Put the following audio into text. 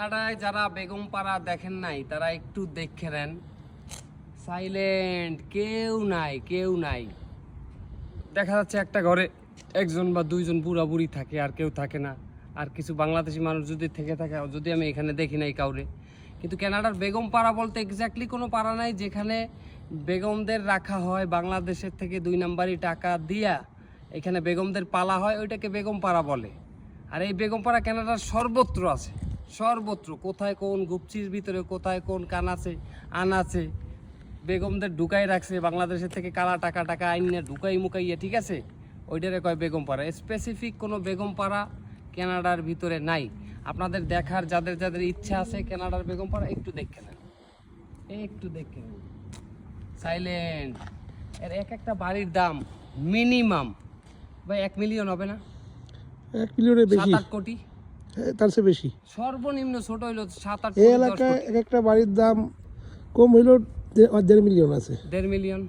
কানাডায় যারা বেগম পাড়া দেখেন নাই, তারা একটু দেখে নেন। সাইলেন্ট কেউ নাই কেউ নাই। দেখা যাচ্ছে একটা ঘরে একজন বা দুইজন বুড়া বুড়ি থাকে, আর কেউ থাকে না। আর কিছু বাংলাদেশি মানুষ যদি থেকে থাকে, যদি আমি এখানে দেখি নাই কাউরে। কিন্তু কানাডার বেগম পাড়া বলতে এক্স্যাক্টলি কোনো পাড়া নাই যেখানে বেগমদের রাখা হয় বাংলাদেশের থেকে দুই নাম্বারই টাকা দিয়া। এখানে বেগমদের পালা হয়, ওইটাকে বেগম পাড়া বলে। আর এই বেগম পাড়া কানাডার সর্বত্র আছে। সর্বত্র কোথায় কোন গুপচির ভিতরে কোথায় কোন কান আছে আন আছে বেগমদের ঢুকাই রাখছে বাংলাদেশের থেকে কালা টাকা টাকা আইনে ঢুকাই মুকাইয়ে ঠিক আছে? ওইটারে কয় বেগম পাড়া স্পেসিফিক কোনো বেগম পাড়া কানাডার ভিতরে নাই। আপনাদের দেখার যাদের যাদের ইচ্ছা আছে কেনাডার বেগম পাড়া একটু দেখে নেন। একটু দেখে নেন। সাইলেন্ট এর এক একটা বাড়ির দাম মিনিমাম ভাই এক মিলিয়ন হবে না? এক মিলিয়নের বেশি। সাত আট কোটি। তার চেয়ে বেশি। সর্বনিম্ন ছোট হইল সাত আট এই এলাকায় এক একটা বাড়ির দাম কম হইলেও দেড় মিলিয়ন আছে। দেড় মিলিয়ন